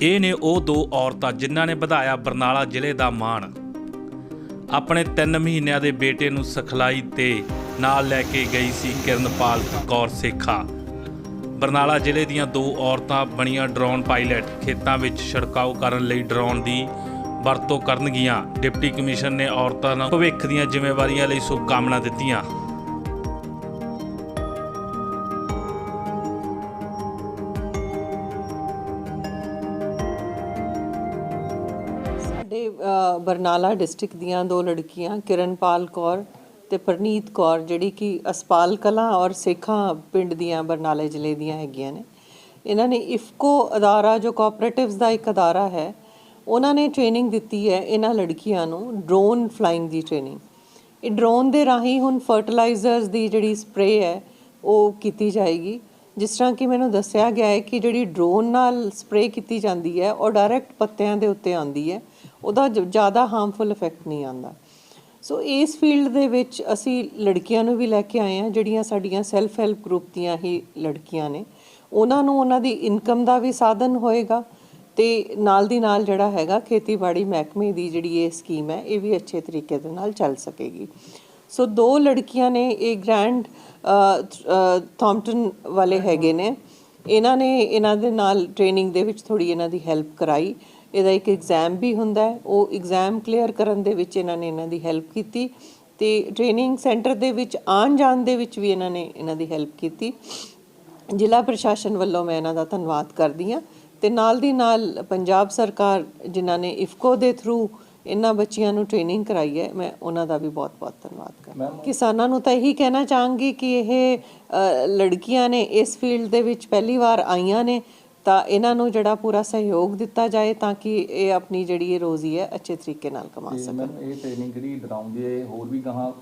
ਇਹ ਨੇ ਉਹ ਦੋ ਔਰਤਾਂ ਜਿਨ੍ਹਾਂ ਨੇ ਵਧਾਇਆ ਬਰਨਾਲਾ ਜ਼ਿਲ੍ਹੇ ਦਾ ਮਾਣ। ਆਪਣੇ 3 ਮਹੀਨਿਆਂ ਦੇ ਬੇਟੇ ਨੂੰ ਸਿਖਲਾਈ ਤੇ ਨਾਲ ਲੈ ਕੇ ਗਈ ਸੀ ਕਿਰਨਪਾਲ ਕੌਰ ਸੇਖਾ। ਬਰਨਾਲਾ ਜ਼ਿਲ੍ਹੇ ਦੀਆਂ ਦੋ ਔਰਤਾਂ ਬਣੀਆਂ ਡਰੋਨ ਪਾਇਲਟ, ਖੇਤਾਂ ਵਿੱਚ ਛਿੜਕਾਓ ਕਰਨ ਲਈ ਡਰੋਨ ਦੀ ਵਰਤੋਂ ਕਰਨਗੀਆਂ। ਡਿਪਟੀ ਕਮਿਸ਼ਨ ਨੇ ਔਰਤਾਂ ਨੂੰ ਭਵਿੱਖ ਦੀਆਂ ਜ਼ਿੰਮੇਵਾਰੀਆਂ ਲਈ ਸ਼ੁਭਕਾਮਨਾ ਦਿੱਤੀਆਂ। ਬਰਨਾਲਾ ਡਿਸਟ੍ਰਿਕਟ ਦੀਆਂ ਦੋ ਲੜਕੀਆਂ, ਕਿਰਨਪਾਲ ਕੌਰ ਤੇ ਪ੍ਰਨੀਤ ਕੌਰ, ਜਿਹੜੀ ਕਿ ਅਸਪਾਲ ਕਲਾਂ ਔਰ ਸੇਖਾਂ ਪਿੰਡ ਦੀਆਂ ਬਰਨਾਲੇ ਜ਼ਿਲ੍ਹੇ ਦੀਆਂ ਹੈਗੀਆਂ ਨੇ। ਇਹਨਾਂ ਨੇ ਇਫਕੋ ਅਦਾਰਾ, ਜੋ ਕੋਆਪਰੇਟਿਵਸ ਦਾ ਇੱਕ ਅਦਾਰਾ ਹੈ, ਉਹਨਾਂ ਨੇ ਟ੍ਰੇਨਿੰਗ ਦਿੱਤੀ ਹੈ ਇਹਨਾਂ ਲੜਕੀਆਂ ਨੂੰ ਡਰੋਨ ਫਲਾਈਂਗ ਦੀ ਟ੍ਰੇਨਿੰਗ ਇਹ ਡਰੋਨ ਦੇ ਰਾਹੀਂ ਹੁਣ ਫਰਟੀਲਾਈਜ਼ਰਸ ਦੀ ਜਿਹੜੀ ਸਪਰੇ ਹੈ, ਉਹ ਕੀਤੀ ਜਾਏਗੀ। ਜਿਸ ਤਰ੍ਹਾਂ ਕਿ ਮੈਨੂੰ ਦੱਸਿਆ ਗਿਆ ਹੈ ਕਿ ਜਿਹੜੀ ਡਰੋਨ ਨਾਲ ਸਪਰੇ ਕੀਤੀ ਜਾਂਦੀ ਹੈ, ਉਹ ਡਾਇਰੈਕਟ ਪੱਤਿਆਂ ਦੇ ਉੱਤੇ ਆਉਂਦੀ ਹੈ। ਉਹਦਾ ਜ- ਜ਼ਿਆਦਾ ਹਾਰਮਫੁਲ ਇਫੈਕਟ ਨਹੀਂ ਆਉਂਦਾ। ਸੋ ਇਸ ਫੀਲਡ ਦੇ ਵਿੱਚ ਅਸੀਂ ਲੜਕੀਆਂ ਨੂੰ ਵੀ ਲੈ ਕੇ ਆਏ ਹਾਂ, ਜਿਹੜੀਆਂ ਸਾਡੀਆਂ ਸੈਲਫ ਹੈਲਪ ਗਰੁੱਪ ਦੀਆਂ ਹੀ ਲੜਕੀਆਂ ਨੇ। ਉਹਨਾਂ ਨੂੰ ਉਹਨਾਂ ਦੀ ਇਨਕਮ ਦਾ ਵੀ ਸਾਧਨ ਹੋਏਗਾ ਤੇ ਨਾਲ ਦੀ ਨਾਲ ਜਿਹੜਾ ਹੈਗਾ ਖੇਤੀਬਾੜੀ ਮਹਿਕਮੇ ਦੀ ਜਿਹੜੀ ਇਹ ਸਕੀਮ ਹੈ, ਇਹ ਵੀ ਅੱਛੇ ਤਰੀਕੇ ਦੇ ਨਾਲ ਚੱਲ ਸਕੇਗੀ। ਸੋ ਦੋ ਲੜਕੀਆਂ ਨੇ, ਇਹ ਗ੍ਰੈਂਡ ਥਾਮਟਨ ਵਾਲੇ ਹੈਗੇ ਨੇ। ਇਹਨਾਂ ਨੇ, ਇਹਨਾਂ ਦੇ ਨਾਲ ਟ੍ਰੇਨਿੰਗ ਦੇ ਵਿੱਚ ਥੋੜੀ ਇਹਨਾਂ ਦੀ ਹੈਲਪ ਕਰਾਈ। ਇਹਦਾ ਇੱਕ ਐਗਜ਼ਾਮ ਵੀ ਹੁੰਦਾ ਹੈ। ਉਹ ਐਗਜ਼ਾਮ ਕਲੀਅਰ ਕਰਨ ਦੇ ਵਿੱਚ ਇਹਨਾਂ ਨੇ ਇਹਨਾਂ ਦੀ ਹੈਲਪ ਕੀਤੀ ਤੇ ਟ੍ਰੇਨਿੰਗ ਸੈਂਟਰ ਦੇ ਵਿੱਚ ਆਉਣ ਜਾਣ ਦੇ ਵਿੱਚ ਵੀ ਇਹਨਾਂ ਨੇ ਇਹਨਾਂ ਦੀ ਹੈਲਪ ਕੀਤੀ। ਜ਼ਿਲ੍ਹਾ ਪ੍ਰਸ਼ਾਸਨ ਵੱਲੋਂ ਮੈਂ ਇਹਨਾਂ ਦਾ ਧੰਨਵਾਦ ਕਰਦੀ ਹਾਂ ਤੇ ਨਾਲ ਦੀ ਨਾਲ ਪੰਜਾਬ ਸਰਕਾਰ ਜਿਨ੍ਹਾਂ ਨੇ ਇਫਕੋ ਦੇ ਥਰੂ ਇਹਨਾਂ ਬੱਚੀਆਂ ਨੂੰ ਟ੍ਰੇਨਿੰਗ ਕਰਾਈ ਹੈ ਮੈਂ ਉਹਨਾਂ ਦਾ ਵੀ ਬਹੁਤ-ਬਹੁਤ ਧੰਨਵਾਦ ਕਰਦਾ ਕਿਸਾਨਾਂ ਨੂੰ ਤਾਂ ਇਹੀ ਕਹਿਣਾ ਚਾਹਾਂਗੀ ਕਿ ਇਹ ਲੜਕੀਆਂ ਨੇ ਇਸ ਫੀਲਡ ਦੇ ਵਿੱਚ ਪਹਿਲੀ ਵਾਰ ਆਈਆਂ ਨੇ ਤਾਂ ਇਹਨਾਂ ਨੂੰ ਜਿਹੜਾ ਪੂਰਾ ਸਹਿਯੋਗ ਦਿੱਤਾ ਜਾਏ ਤਾਂ ਕਿ ਇਹ ਆਪਣੀ ਜਿਹੜੀ ਇਹ ਰੋਜ਼ੀ ਹੈ ਅੱਛੇ ਤਰੀਕੇ ਨਾਲ ਕਮਾ ਸਕਣ। ਮੈਂ ਇਹ ਟ੍ਰੇਨਿੰਗ ਜਿਹੜੀ ਡਰਾਉਂਦੀ ਹੈ ਹੋਰ ਵੀ ਗਾਹਾਂ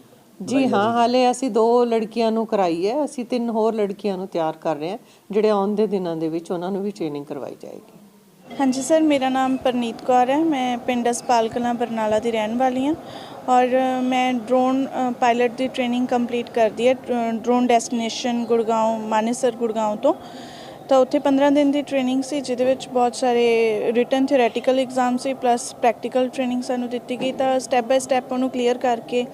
ਜੀ ਹਾਂ ਹਾਲੇ ਅਸੀਂ ਦੋ ਲੜਕੀਆਂ ਨੂੰ ਕਰਾਈ ਹੈ ਅਸੀਂ ਤਿੰਨ ਹੋਰ ਲੜਕੀਆਂ ਨੂੰ ਤਿਆਰ ਕਰ ਰਹੇ ਹਾਂ ਜਿਹੜੇ ਆਉਣ ਦੇ ਦਿਨਾਂ ਦੇ ਵਿੱਚ ਉਹਨਾਂ ਨੂੰ ਵੀ ਟ੍ਰੇਨਿੰਗ ਕਰਵਾਈ ਜਾਏਗੀ। ਹਾਂਜੀ ਸਰ ਮੇਰਾ ਨਾਮ ਪਰਨੀਤ ਕੌਰ ਹੈ ਮੈਂ ਪਿੰਡ ਅਸਪਾਲ ਕਲਾਂ ਬਰਨਾਲਾ ਦੀ ਰਹਿਣ ਵਾਲੀ ਹਾਂ ਔਰ ਮੈਂ ਡਰੋਨ ਪਾਇਲਟ ਦੀ ਟ੍ਰੇਨਿੰਗ ਕੰਪਲੀਟ ਕਰਦੀ ਹੈ ਡਰੋਨ ਡੈਸਟੀਨੇਸ਼ਨ ਗੁੜਗਾਉਂ ਮਾਨੇਸਰ ਗੁੜਗਾਉਂ ਤੋਂ। ਤਾਂ ਉੱਥੇ 15 ਦਿਨ ਦੀ ਟ੍ਰੇਨਿੰਗ ਸੀ, ਜਿਹਦੇ ਵਿੱਚ ਬਹੁਤ ਸਾਰੇ ਰਿਟਨ ਥਿਓਰੈਟੀਕਲ ਐਗਜ਼ਾਮ ਸੀ ਪਲੱਸ ਪ੍ਰੈਕਟੀਕਲ ਟ੍ਰੇਨਿੰਗ ਸਾਨੂੰ ਦਿੱਤੀ ਗਈ ਤਾਂ ਸਟੈਪ ਬਾਈ ਸਟੈਪ ਉਹਨੂੰ ਕਲੀਅਰ ਕਰਕੇ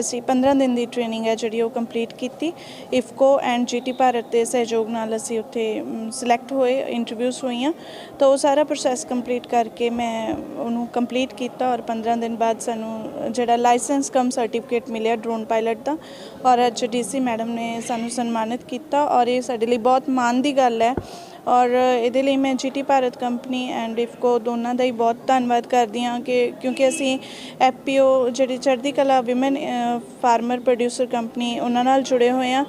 ਅਸੀਂ 15 ਦਿਨ ਦੀ ਟ੍ਰੇਨਿੰਗ ਹੈ ਜਿਹੜੀ ਉਹ ਕੰਪਲੀਟ ਕੀਤੀ। ਇਫਕੋ ਐਂਡ ਜੀਟੀ ਭਾਰਤ ਦੇ ਸਹਿਯੋਗ ਨਾਲ ਅਸੀਂ ਉੱਥੇ ਸਿਲੈਕਟ ਹੋਏ ਇੰਟਰਵਿਊਸ ਹੋਈਆਂ। ਤਾਂ ਉਹ ਸਾਰਾ ਪ੍ਰੋਸੈਸ ਕੰਪਲੀਟ ਕਰਕੇ ਮੈਂ ਉਹਨੂੰ ਕੰਪਲੀਟ ਕੀਤਾ ਔਰ 15 ਦਿਨ ਬਾਅਦ ਸਾਨੂੰ ਜਿਹੜਾ ਲਾਇਸੈਂਸ ਕਮ ਸਰਟੀਫਿਕੇਟ ਮਿਲਿਆ ਡਰੋਨ ਪਾਇਲਟ ਦਾ। ਔਰ ਅੱਜ ਡੀਸੀ ਮੈਡਮ ਨੇ ਸਾਨੂੰ ਸਨਮਾਨਿਤ ਕੀਤਾ ਔਰ ਇਹ ਸਾਡੇ ਲਈ ਬਹੁਤ ਮਾਣ ਦੀ ਗੱਲ ਹੈ ਔਰ ਇਹਦੇ ਲਈ ਮੈਂ GT Bharat company and IFFCO ਦੋਨਾਂ ਦਾ ਹੀ ਬਹੁਤ ਧੰਨਵਾਦ ਕਰਦੀ ਹਾਂ ਕਿ ਕਿਉਂਕਿ ਅਸੀਂ ਐਫਪੀਓ ਜਿਹੜੀ ਚੜ੍ਹਦੀ ਕਲਾ ਵਿਮਨ ਫਾਰਮਰ ਪ੍ਰੋਡਿਊਸਰ ਕੰਪਨੀ ਉਹਨਾਂ ਨਾਲ ਜੁੜੇ ਹੋਏ ਆ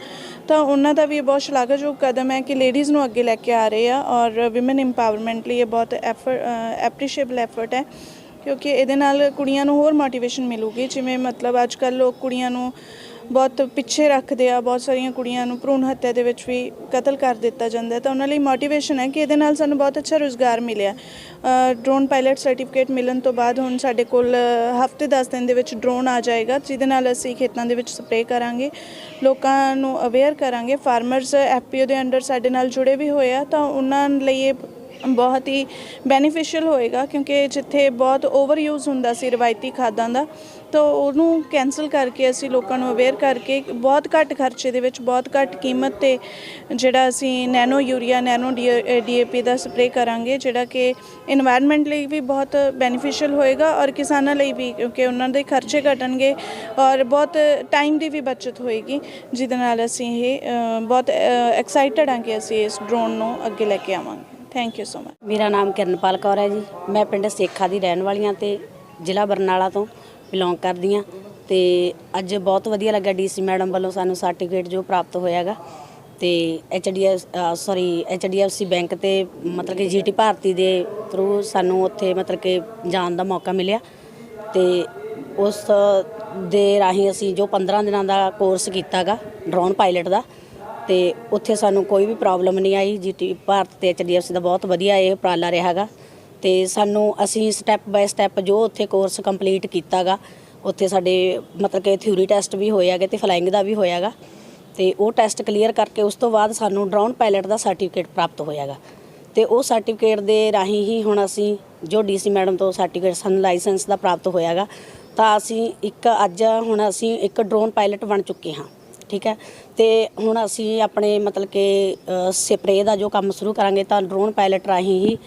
ਤਾਂ ਉਹਨਾਂ ਦਾ ਵੀ ਇਹ ਬਹੁਤ ਸ਼ਲਾਘਾਯੋਗ ਕਦਮ ਹੈ ਕਿ ਲੇਡੀਜ਼ ਨੂੰ ਅੱਗੇ ਲੈ ਕੇ ਆ ਰਹੇ ਆ ਔਰ ਵਿਮਨ ਇੰਪਾਵਰਮੈਂਟ ਲਈ ਇਹ ਬਹੁਤ ਐਫਰਟ ਐਪਰੀਸ਼ੀਏਬਲ ਐਫਰਟ ਹੈ। ਕਿਉਂਕਿ ਇਹਦੇ ਨਾਲ ਕੁੜੀਆਂ ਨੂੰ ਹੋਰ ਮੋਟੀਵੇਸ਼ਨ ਮਿਲੂਗੀ, ਜਿਵੇਂ ਮਤਲਬ ਅੱਜ ਕੱਲ੍ਹ ਲੋਕ ਕੁੜੀਆਂ ਨੂੰ ਬਹੁਤ ਪਿੱਛੇ ਰੱਖਦੇ ਆ, ਬਹੁਤ ਸਾਰੀਆਂ ਕੁੜੀਆਂ ਨੂੰ ਭਰੂਣ ਹੱਤਿਆ ਦੇ ਵਿੱਚ ਵੀ ਕਤਲ ਕਰ ਦਿੱਤਾ ਜਾਂਦਾ ਤਾਂ ਉਹਨਾਂ ਲਈ ਮੋਟੀਵੇਸ਼ਨ ਹੈ ਕਿ ਇਹਦੇ ਨਾਲ ਸਾਨੂੰ ਬਹੁਤ ਅੱਛਾ ਰੋਜ਼ਗਾਰ ਮਿਲਿਆ। ਡਰੋਨ ਪਾਇਲਟ ਸਰਟੀਫਿਕੇਟ ਮਿਲਣ ਤੋਂ ਬਾਅਦ ਹੁਣ ਸਾਡੇ ਕੋਲ ਹਫ਼ਤੇ 10 ਦਿਨ ਦੇ ਵਿੱਚ ਡਰੋਨ ਆ ਜਾਏਗਾ, ਜਿਹਦੇ ਨਾਲ ਅਸੀਂ ਖੇਤਾਂ ਦੇ ਵਿੱਚ ਸਪਰੇਅ ਕਰਾਂਗੇ, ਲੋਕਾਂ ਨੂੰ ਅਵੇਅਰ ਕਰਾਂਗੇ। ਫਾਰਮਰਸ ਐਫਪੀਓ ਦੇ ਅੰਡਰ ਸਾਡੇ ਨਾਲ ਜੁੜੇ ਵੀ ਹੋਏ ਆ, ਤਾਂ ਉਹਨਾਂ ਲਈ ਇਹ ਬਹੁਤ ਹੀ ਬੈਨੀਫੀਸ਼ੀਅਲ ਹੋਏਗਾ ਕਿਉਂਕਿ ਜਿੱਥੇ ਬਹੁਤ ਓਵਰ ਯੂਜ਼ ਹੁੰਦਾ ਸੀ ਰਵਾਇਤੀ ਖਾਦਾਂ ਦਾ, ਤਾਂ ਉਹਨੂੰ ਕੈਨਸਲ ਕਰਕੇ ਅਸੀਂ ਲੋਕਾਂ ਨੂੰ ਅਵੇਅਰ ਕਰਕੇ ਬਹੁਤ ਘੱਟ ਖਰਚੇ ਦੇ ਵਿੱਚ ਬਹੁਤ ਘੱਟ ਕੀਮਤ ਤੇ ਜਿਹੜਾ ਅਸੀਂ ਨੈਨੋ ਯੂਰੀਆ ਨੈਨੋ ਡੀਏਪੀ ਦਾ ਸਪਰੇਅ ਕਰਾਂਗੇ, ਜਿਹੜਾ ਕਿ এনवायरमेंट ਲਈ ਵੀ ਬਹੁਤ ਬੈਨੀਫੀਸ਼ੀਅਲ ਹੋਏਗਾ ਔਰ ਕਿਸਾਨਾਂ ਲਈ ਵੀ, ਕਿਉਂਕਿ ਉਹਨਾਂ ਦੇ ਖਰਚੇ ਘਟਣਗੇ ਔਰ ਬਹੁਤ ਟਾਈਮ ਦੀ ਵੀ ਬਚਤ ਹੋਏਗੀ, ਜਿਹਦੇ ਨਾਲ ਅਸੀਂ ਇਹ ਬਹੁਤ ਐਕਸਾਈਟਡ ਹਾਂ ਕਿ ਅਸੀਂ ਇਸ ਡਰੋਨ ਨੂੰ ਅੱਗੇ ਲੈ ਕੇ ਆਵਾਂਗੇ। ਥੈਂਕ ਯੂ ਸੋ ਮਚ ਮੇਰਾ ਨਾਮ ਕਿਰਨਪਾਲ ਕੌਰ ਹੈ ਜੀ। ਮੈਂ ਪਿੰਡ ਸੇਖਾ ਦੀ ਰਹਿਣ ਵਾਲੀ ਹਾਂ ਤੇ ਜ਼ਿਲ੍ਹਾ ਬਰਨਾਲਾ ਤੋਂ ਬਿਲੋਂਗ ਕਰਦੀ ਹਾਂ। ਤੇ ਅੱਜ ਬਹੁਤ ਵਧੀਆ ਲੱਗਾ ਡੀਸੀ ਮੈਡਮ ਵੱਲੋਂ ਸਾਨੂੰ ਸਰਟੀਫਿਕੇਟ ਜੋ ਪ੍ਰਾਪਤ ਹੋਇਆਗਾ ਤੇ ਐਚਡੀਐਫ ਸੌਰੀ ਐਚਡੀਐਫਸੀ ਬੈਂਕ ਤੇ ਮਤਲਬ ਕਿ ਜੀਟੀ ਭਾਰਤੀ ਦੇ ਥਰੂ ਸਾਨੂੰ ਉੱਥੇ ਮਤਲਬ ਕਿ ਜਾਣ ਦਾ ਮੌਕਾ ਮਿਲਿਆ। ਤੇ ਉਸ ਦੇ ਰਾਹੀਂ ਅਸੀਂ ਜੋ 15 ਦਿਨਾਂ ਦਾ ਕੋਰਸ ਕੀਤਾਗਾ ਡਰੋਨ ਪਾਇਲਟ ਦਾ ਤੇ ਉੱਥੇ ਸਾਨੂੰ ਕੋਈ ਵੀ ਪ੍ਰੋਬਲਮ ਨਹੀਂ ਆਈ। ਜੀਟੀ ਭਾਰਤ ਤੇ ਐਚਡੀਐਫਸੀ ਦਾ ਬਹੁਤ ਵਧੀਆ ਇਹ ਉਪਰਾਲਾ ਰਿਹਾਗਾ ਤੇ ਸਾਨੂੰ ਅਸੀਂ ਸਟੈਪ ਬਾਏ ਸਟੈਪ ਜੋ ਉੱਥੇ ਕੋਰਸ ਕੰਪਲੀਟ ਕੀਤਾਗਾ ਉੱਥੇ ਸਾਡੇ ਮਤਲਬ ਕਿ ਥਿਊਰੀ ਟੈਸਟ ਵੀ ਹੋਇਆਗੇ ਤੇ ਫਲਾਈਂਗ ਦਾ ਵੀ ਹੋਇਆਗਾ ਤੇ ਉਹ ਟੈਸਟ ਕਲੀਅਰ ਕਰਕੇ ਉਸ ਤੋਂ ਬਾਅਦ ਸਾਨੂੰ ਡਰੋਨ ਪਾਇਲਟ ਦਾ ਸਰਟੀਫਿਕੇਟ ਪ੍ਰਾਪਤ ਹੋਇਆਗਾ ਤੇ ਉਹ ਸਰਟੀਫਿਕੇਟ ਦੇ ਰਾਹੀਂ ਹੀ ਹੁਣ ਅਸੀਂ ਜੋ ਡੀਸੀ ਮੈਡਮ ਤੋਂ ਸਰਟੀਫਿਕੇਟ ਸਾਨੂੰ ਲਾਇਸੈਂਸ ਦਾ ਪ੍ਰਾਪਤ ਹੋਇਆਗਾ ਤਾਂ ਅਸੀਂ ਇੱਕ ਅੱਜ ਹੁਣ ਅਸੀਂ ਇੱਕ ਡਰੋਨ ਪਾਇਲਟ ਬਣ ਚੁੱਕੇ ਹਾਂ। ਠੀਕ ਹੈ? ਤੇ ਹੁਣ ਅਸੀਂ ਆਪਣੇ ਮਤਲਬ ਕਿ ਸਪਰੇਅ ਦਾ ਜੋ ਕੰਮ ਸ਼ੁਰੂ ਕਰਾਂਗੇ ਤਾਂ ਡਰੋਨ ਪਾਇਲਟ ਰਾਹੀਂ ਹੀ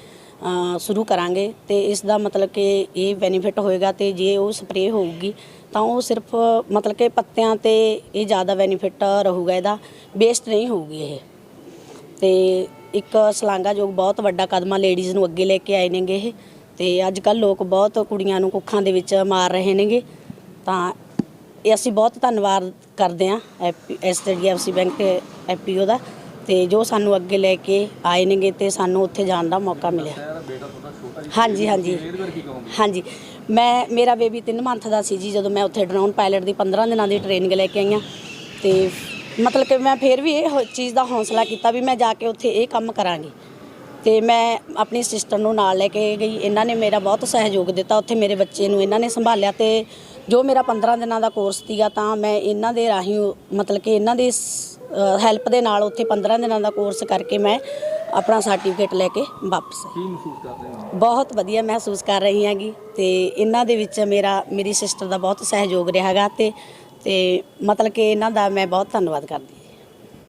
ਸ਼ੁਰੂ ਕਰਾਂਗੇ। ਤੇ ਇਸ ਦਾ ਮਤਲਬ ਕਿ ਇਹ ਬੈਨੀਫਿਟ ਹੋਏਗਾ ਤੇ ਜੇ ਉਹ ਸਪਰੇਅ ਹੋਊਗੀ ਤਾਂ ਉਹ ਸਿਰਫ ਮਤਲਬ ਕਿ ਪੱਤਿਆਂ ਤੇ ਇਹ ਜ਼ਿਆਦਾ ਬੈਨੀਫਿਟ ਰਹੂਗਾ ਇਹਦਾ। ਵੇਸਟ ਨਹੀਂ ਹੋਊਗੀ ਇਹ। ਤੇ ਇੱਕ ਸ਼ਲਾਘਾਯੋਗ ਬਹੁਤ ਵੱਡਾ ਕਦਮ ਆ ਲੇਡੀਜ਼ ਨੂੰ ਅੱਗੇ ਲੈ ਕੇ ਆਏ ਨੇਗੇ ਇਹ। ਤੇ ਅੱਜ ਕੱਲ ਲੋਕ ਬਹੁਤ ਕੁੜੀਆਂ ਨੂੰ ਕੁੱਖਾਂ ਦੇ ਵਿੱਚ ਮਾਰ ਰਹੇ ਨੇਗੇ। ਤਾਂ ਇਹ ਅਸੀਂ ਬਹੁਤ ਧੰਨਵਾਦ ਕਰਦੇ ਹਾਂ ਐਸਡੀਐਫਸੀ ਬੈਂਕ ਤੇ ਐਪੀਓ ਦਾ ਤੇ ਜੋ ਸਾਨੂੰ ਅੱਗੇ ਲੈ ਕੇ ਆਏ ਨੇਗੇ ਤੇ ਸਾਨੂੰ ਉੱਥੇ ਜਾਣ ਦਾ ਮੌਕਾ ਮਿਲਿਆ। ਹਾਂਜੀ ਹਾਂਜੀ। ਹਾਂਜੀ। ਮੈਂ, ਮੇਰਾ ਬੇਬੀ 3 ਮੰਥ ਦਾ ਸੀ ਜੀ, ਜਦੋਂ ਮੈਂ ਉੱਥੇ ਡਰੋਨ ਪਾਇਲਟ ਦੀ 15 ਦਿਨਾਂ ਦੀ ਟ੍ਰੇਨਿੰਗ ਲੈ ਕੇ ਆਈ ਹਾਂ। ਤੇ ਮਤਲਬ ਕਿ ਮੈਂ ਫਿਰ ਵੀ ਇਹ ਹੋ- ਚੀਜ਼ ਦਾ ਹੌਸਲਾ ਕੀਤਾ ਵੀ ਮੈਂ ਜਾ ਕੇ ਉੱਥੇ ਇਹ ਕੰਮ ਕਰਾਂਗੀ। ਤੇ ਮੈਂ ਆਪਣੀ ਸਿਸਟਰ ਨੂੰ ਨਾਲ ਲੈ ਕੇ ਗਈ। ਇਹਨਾਂ ਨੇ ਮੇਰਾ ਬਹੁਤ ਸਹਿਯੋਗ ਦਿੱਤਾ। ਉੱਥੇ ਮੇਰੇ ਬੱਚੇ ਨੂੰ ਇਹਨਾਂ ਨੇ ਸੰਭਾਲਿਆ ਤੇ ਜੋ ਮੇਰਾ 15 ਦਿਨਾਂ ਦਾ ਕੋਰਸ ਸੀਗਾ ਤਾਂ ਮੈਂ ਇਹਨਾਂ ਦੇ ਰਾਹੀਂ ਮਤਲਬ ਕਿ ਇਹਨਾਂ ਦੀ ਹੈਲਪ ਦੇ ਨਾਲ ਉੱਥੇ 15 ਦਿਨਾਂ ਦਾ ਕੋਰਸ ਕਰਕੇ ਮੈਂ ਆਪਣਾ ਸਰਟੀਫਿਕੇਟ ਲੈ ਕੇ ਵਾਪਸ ਆਈ। ਕੀ ਮਹਿਸੂਸ ਕਰ ਰਹੇ ਹੋ? ਬਹੁਤ ਵਧੀਆ ਮਹਿਸੂਸ ਕਰ ਰਹੀ ਹਾਂਗੀ ਤੇ ਇਹਨਾਂ ਦੇ ਵਿੱਚ ਮੇਰਾ ਮੇਰੀ ਸਿਸਟਰ ਦਾ ਬਹੁਤ ਸਹਿਯੋਗ ਰਿਹਾਗਾ ਤੇ ਤੇ ਮਤਲਬ ਕਿ ਇਹਨਾਂ ਦਾ ਮੈਂ ਬਹੁਤ ਧੰਨਵਾਦ ਕਰਦੀ